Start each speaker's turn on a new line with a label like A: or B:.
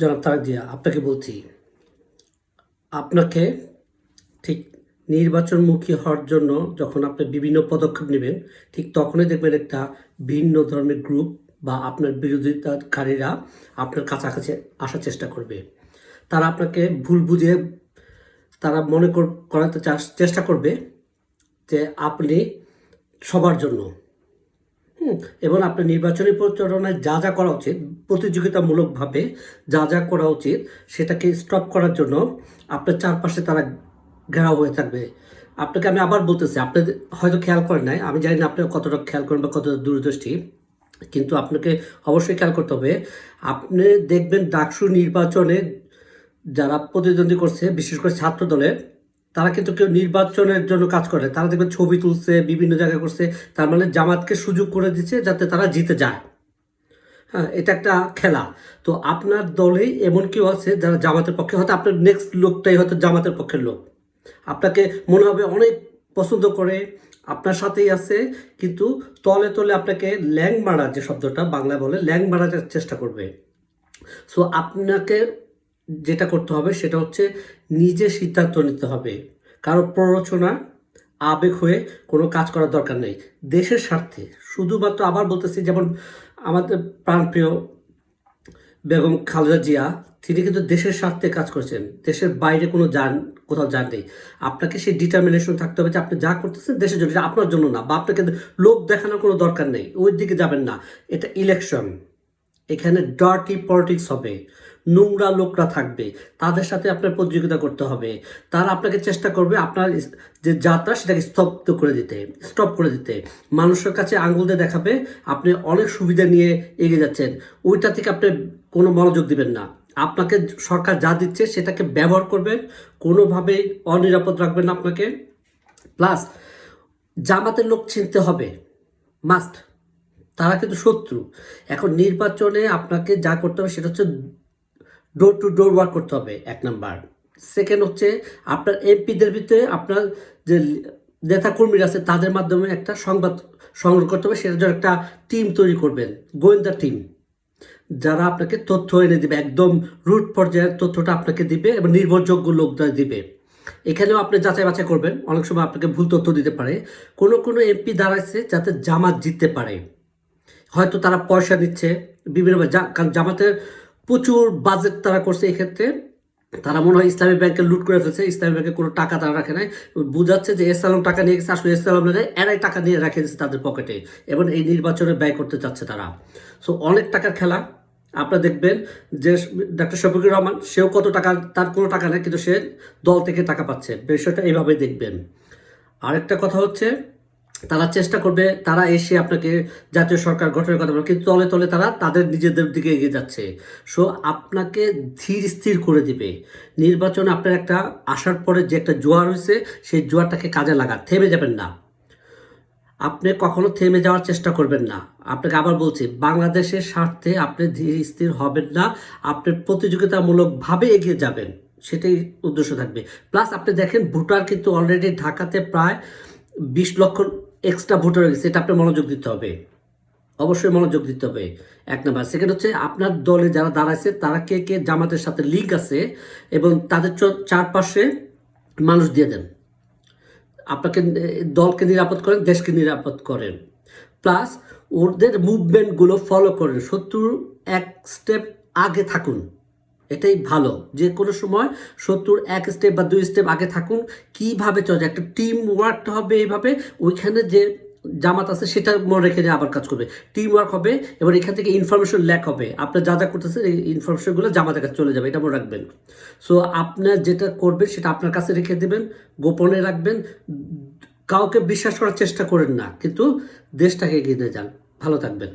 A: জনাব তারেক জিয়া, আপনাকে বলছি, আপনাকে ঠিক নির্বাচনমুখী হওয়ার জন্য যখন আপনি বিভিন্ন পদক্ষেপ নেবেন, ঠিক তখনই দেখবেন একটা ভিন্ন ধরনের গ্রুপ বা আপনার বিরোধিতাকারীরা আপনার কাছাকাছি আসার চেষ্টা করবে। তারা আপনাকে ভুল বুঝে তারা মনে কর- করাতে চেষ্টা করবে যে আপনি সবার জন্য এবং আপনার নির্বাচনী প্রচারণায় যা যা করা উচিত, প্রতিযোগিতামূলকভাবে যা যা করা উচিত, সেটাকে স্টপ করার জন্য আপনার চারপাশে তারা ঘেরাও হয়ে থাকবে। আপনাকে আমি আবার বলতেছি, আপনি হয়তো খেয়াল করেন নাই, আমি জানি না আপনি কতটা খেয়াল করেন বা কতটা দূরদৃষ্টি, কিন্তু আপনাকে অবশ্যই খেয়াল করতে হবে, আপনি দেখবেন ডাকসু নির্বাচনে যারা প্রতিদ্বন্দ্বী করছে, বিশেষ করে ছাত্র দলের তারা কিন্তু কেউ নির্বাচনের জন্য কাজ করে তারা দেখবেন ছবি তুলছে, বিভিন্ন জায়গায় করছে, তার মানে জামাতকে সুযোগ করে দিচ্ছে যাতে তারা জিতে যায়। হ্যাঁ এটা একটা খেলা। তো আপনার দলেই এমন কেউ আছে যারা জামাতের পক্ষে, হয়তো আপনার নেক্সট লোকটাই হয়তো জামাতের পক্ষের লোক। আপনাকে মনে হবে অনেক পছন্দ করে, আপনার সাথেই আছে, কিন্তু তলে তলে আপনাকে ল্যাং মারা যে শব্দটা বাংলা বলে ল্যাং মারার চেষ্টা করবে। সো আপনাকে যেটা করতে হবে সেটা হচ্ছে নিজে সিদ্ধান্ত নিতে হবে। কারও প্ররোচনা, আবেগ হয়ে কোনো কাজ করার দরকার নেই। দেশের স্বার্থে। শুধুমাত্র আবার বলতেছি যেমন আমাদের প্রাণপ্রিয় বেগম খালেদা জিয়া, তিনি কিন্তু দেশের স্বার্থে কাজ করেছেন। দেশের বাইরে কোনো যান, কোথাও যান নেই। আপনাকে সেই ডিটারমিনেশন থাকতে হবে যে আপনি যা করতেছেন দেশের জন্য আপনার জন্য না বা আপনাকে লোক দেখানোর কোনো দরকার নেই। ওই দিকে যাবেন না। এটা ইলেকশন এখানে ডার্টি পলিটিক্স হবে, নোংরা লোকরা থাকবে, তাদের সাথে আপনার প্রতিযোগিতা করতে হবে, তারা আপনাকে চেষ্টা করবে আপনার যে যাত্রা সেটাকে স্তব্ধ করে দিতে স্টপ করে দিতে। মানুষের কাছে আঙুল দিয়ে দেখাবে, আপনি অনেক সুবিধা নিয়ে এগিয়ে যাচ্ছেন, ওইটা থেকে আপনি কোনো মনোযোগ দিবেন না। আপনাকে সরকার যা দিচ্ছে সেটাকে ব্যবহার করবেন কোনোভাবেই অনিরাপদ রাখবেন না আপনাকে। প্লাস জামাতের লোক চিনতে হবে মাস্ট তারা কিন্তু শত্রু। এখন নির্বাচনে আপনাকে যা করতে হবে সেটা হচ্ছে ডোর টু ডোর ওয়ার্ক করতে হবে, এক নাম্বার। সেকেন্ড হচ্ছে আপনার এমপিদের ভিতরে আপনার যে নেতাকর্মীরা আছে, তাদের মাধ্যমে একটা সংবাদ সংগ্রহ করতে হবে সেটার জন্য একটা টিম তৈরি করবেন, গোয়েন্দা টিম যারা আপনাকে তথ্য এনে দিবে, একদম রুট পর্যায়ের তথ্যটা আপনাকে দিবে এবং নির্ভরযোগ্য লোকরা দিবে। এখানেও আপনি যাচাই বাছাই করবেন, অনেক সময় আপনাকে ভুল তথ্য দিতে পারে। কোনো কোনো এমপি দাঁড়াইছে যাতে জামাত জিততে পারে। হয়তো তারা পয়সা দিচ্ছে, বিভিন্ন কারণ জামাতের প্রচুর বাজেট তারা করছে এই ক্ষেত্রে। তারা মনে হয় ইসলামী ব্যাংকে লুট করে ফেলছে, ইসলামী ব্যাংকে কোনো টাকা তারা রাখে নাই। বুঝাচ্ছে যে এসালাম টাকা নিয়ে গেছে, আসলে এসালাম নেই এরাই টাকা নিয়ে রেখে দিচ্ছে তাদের পকেটে। এবং এই নির্বাচনে ব্যয় করতে চাচ্ছে তারা। সো অনেক টাকার খেলা। আপনারা দেখবেন যে ডাক্তার শফিকুর রহমান, সেও কত টাকা, তার কোনো টাকা নেই, কিন্তু সে দল থেকে টাকা পাচ্ছে। বিষয়টা এইভাবে দেখবেন। আরেকটা কথা হচ্ছে তারা চেষ্টা করবে, তারা এসে আপনাকে জাতীয় সরকার গঠনের কথা বলবে, কিন্তু তলে তলে তারা তাদের নিজেদের দিকে এগিয়ে যাচ্ছে। সো আপনাকে ধীর স্থির করে দিবে। নির্বাচন আপনার একটা আসার পরে যে একটা জোয়ার হয়েছে, সেই জোয়ারটাকে কাজে লাগা থেমে যাবেন না। আপনি কখনো থেমে যাওয়ার চেষ্টা করবেন না। আপনাকে আবার বলছি, বাংলাদেশের স্বার্থে আপনি ধীর স্থির হবেন না, আপনি প্রতিযোগিতামূলকভাবে এগিয়ে যাবেন, সেটাই উদ্দেশ্য থাকবে। প্লাস আপনি দেখেন, ভোটার কিন্তু অলরেডি ঢাকাতে প্রায় বিশ লক্ষ এক্সট্রা ভোটার হয়ে গেছে এটা আপনার মনোযোগ দিতে হবে। অবশ্যই মনোযোগ দিতে হবে। এক নম্বর। সেকেন্ড হচ্ছে, আপনার দলে যারা দাঁড়াইছে, তারা কে কে জামাতের সাথে লিঙ্ক আছে এবং তাদের চারপাশে মানুষ দিয়ে দেন। আপনাকে দলকে নিরাপদ করেন, দেশকে নিরাপদ করেন। প্লাস ওদের মুভমেন্টগুলো ফলো করেন। শত্রুর এক স্টেপ আগে থাকুন। এটাই ভালো। যে কোনো সময় শত্রুর এক স্টেপ বা দুই স্টেপ আগে থাকুন, কীভাবে চলে একটা টিম ওয়ার্কটা হবে এইভাবে, ওইখানে যে জামাত আছে সেটা মনে রেখে যে আবার কাজ করবে। টিম ওয়ার্ক হবে, এবার এখান থেকে ইনফরমেশন ল্যাক হবে। আপনার যা যা করতেছেন, এই ইনফরমেশনগুলো জামাতের কাছে চলে যাবে, এটা মনে রাখবেন। সো আপনার যেটা করবেন, সেটা আপনার কাছে রেখে দেবেন, গোপনে রাখবেন, কাউকে বিশ্বাস করার চেষ্টা করেন না, কিন্তু দেশটাকে এগিয়ে নিয়ে যান। ভালো থাকবেন।